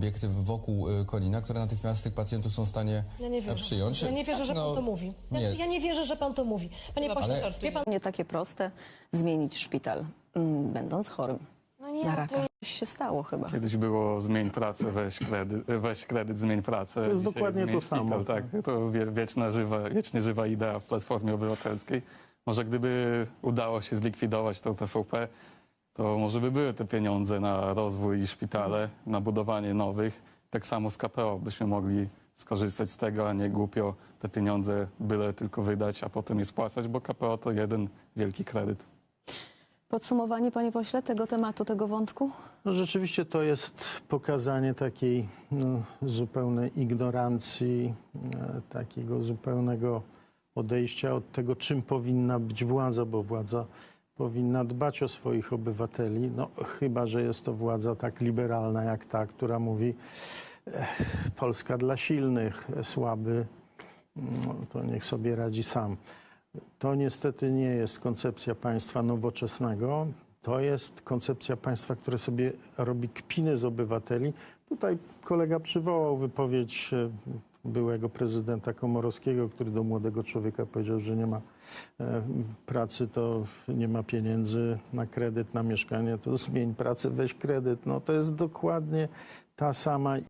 obiekty wokół y, Konina, które natychmiast tych pacjentów są w stanie Ja nie e, wierzę. przyjąć. Ja nie wierzę, że No, pan to mówi. Ja, nie. ja nie wierzę, że pan to mówi. Panie pośle, pan wie pan, Nie takie proste zmienić szpital, mm, będąc chorym no nie, na to raka. Coś się stało chyba. Kiedyś było zmień pracę, weź kredyt, weź kredyt zmień pracę. To jest Dzisiaj dokładnie to samo. szpital, Tak, to wie- wieczna, żywa, wiecznie żywa idea w Platformie Obywatelskiej. Może gdyby udało się zlikwidować to TVP, to może by były te pieniądze na rozwój i szpitale, na budowanie nowych. Tak samo z KPO byśmy mogli skorzystać z tego, a nie głupio te pieniądze byle tylko wydać, a potem je spłacać, bo KPO to jeden wielki kredyt. Podsumowanie, panie pośle, tego tematu, tego wątku? No rzeczywiście to jest pokazanie takiej no, zupełnej ignorancji, e, takiego zupełnego odejścia od tego, czym powinna być władza, bo władza powinna dbać o swoich obywateli, no chyba, że jest to władza tak liberalna jak ta, która mówi Polska dla silnych, słaby, no, to niech sobie radzi sam. To niestety nie jest koncepcja państwa nowoczesnego. To jest koncepcja państwa, które sobie robi kpiny z obywateli. Tutaj kolega przywołał wypowiedź e, byłego prezydenta Komorowskiego, który do młodego człowieka powiedział, że nie ma e, pracy, to nie ma pieniędzy na kredyt, na mieszkanie, to zmień pracę, weź kredyt. No to jest dokładnie ta sama